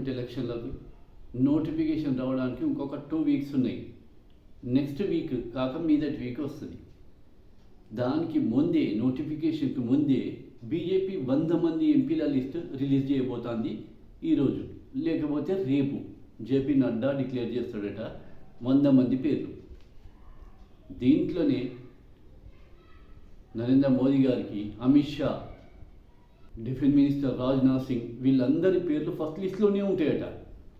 ఎలక్షన్లకు నోటిఫికేషన్ రావడానికి ఇంకొక టూ వీక్స్ ఉన్నాయి. నెక్స్ట్ వీక్ కాక మీదటి వీక్ వస్తుంది. దానికి ముందే నోటిఫికేషన్కి ముందే బీజేపీ వంద మంది ఎంపీల లిస్ట్ రిలీజ్ చేయబోతోంది ఈరోజు లేకపోతే రేపు జేపీ నడ్డా డిక్లేర్ చేస్తాడట వంద మంది పేర్లు. దీంట్లోనే నరేంద్ర మోదీ గారికి అమిత్ షా డిఫెన్స్ మినిస్టర్ రాజ్నాథ్ సింగ్ వీళ్ళందరి పేర్లు ఫస్ట్ లిస్ట్లోనే ఉంటాయట.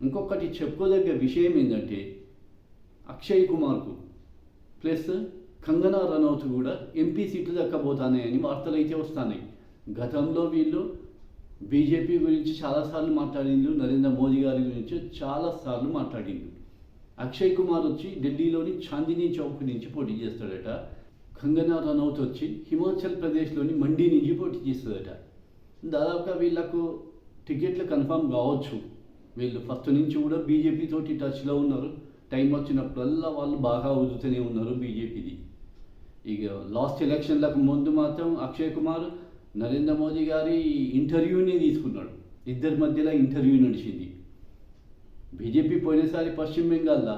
ఇంకొకటి చెప్పుకోదగ్గ విషయం ఏంటంటే అక్షయ్ కుమార్కు ప్లస్ కంగనా రనౌత్ కూడా ఎంపీ సీట్లు దక్కబోతున్నాయని వార్తలు అయితే వస్తున్నాయి. గతంలో వీళ్ళు బీజేపీ గురించి చాలాసార్లు మాట్లాడిండ్రు నరేంద్ర మోదీ గారి గురించి చాలాసార్లు మాట్లాడిండ్రు. అక్షయ్ కుమార్ వచ్చి ఢిల్లీలోని చాందినీ చౌక్ నుంచి పోటీ చేస్తాడట. కంగనా రనౌత్ వచ్చి హిమాచల్ ప్రదేశ్లోని మండీ నుంచి పోటీ చేస్తుందట దాదాపుగా వీళ్ళకు టికెట్లు కన్ఫర్మ్ కావచ్చు. వీళ్ళు ఫస్ట్ నుంచి కూడా బీజేపీ తోటి టచ్లో ఉన్నారు. టైం వచ్చినప్పుడల్లా వాళ్ళు బాగా ఊదుతూనే ఉన్నారు బీజేపీది. ఇక లాస్ట్ ఎలక్షన్లకు ముందు మాత్రం అక్షయ్ కుమార్ నరేంద్ర మోదీ గారి ఇంటర్వ్యూని తీసుకున్నాడు. ఇద్దరి మధ్యలో ఇంటర్వ్యూ నడిచింది. బీజేపీ పోయినసారి పశ్చిమ బెంగాల్లో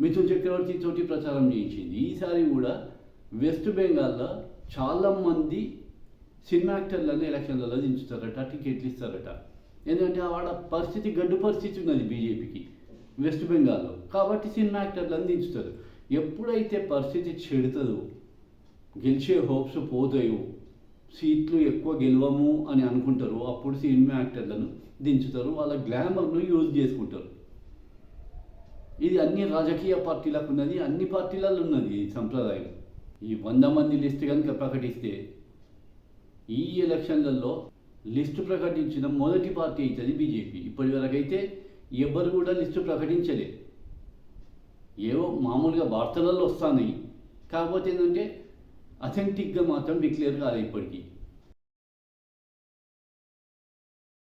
మిథున్ చక్రవర్తి తోటి ప్రచారం చేయించింది. ఈసారి కూడా వెస్ట్ బెంగాల్లో చాలామంది సినిమా యాక్టర్లని ఎలక్షన్లలో దించుతారట టికెట్లు ఇస్తారట. ఎందుకంటే ఆడ పరిస్థితి గడ్డు పరిస్థితి ఉన్నది బీజేపీకి వెస్ట్ బెంగాల్లో. కాబట్టి సినిమా యాక్టర్లను దించుతారు ఎప్పుడైతే పరిస్థితి చెడుతుందో గెలిచే హోప్స్ పోతాయో సీట్లు ఎక్కువ గెలవము అని అనుకుంటారు అప్పుడు సినిమా యాక్టర్లను దించుతారు వాళ్ళ గ్లామర్ను యూజ్ చేసుకుంటారు. ఇది అన్ని రాజకీయ పార్టీలకు ఉన్నది అన్ని పార్టీలలో ఉన్నది ఈ సంప్రదాయం. ఈ వంద మంది లిస్ట్ కనుక ప్రకటిస్తే ఈ ఎలక్షన్లలో లిస్టు ప్రకటించిన మొదటి పార్టీ అవుతుంది బీజేపీ. ఇప్పటి వరకైతే ఎవరు కూడా లిస్టు ప్రకటించలే. ఏవో మామూలుగా వార్తలలో వస్తున్నాయి. కాకపోతే ఏంటంటే అథెంటిక్గా మాత్రం డిక్లేర్ కాలే ఇప్పటికీ.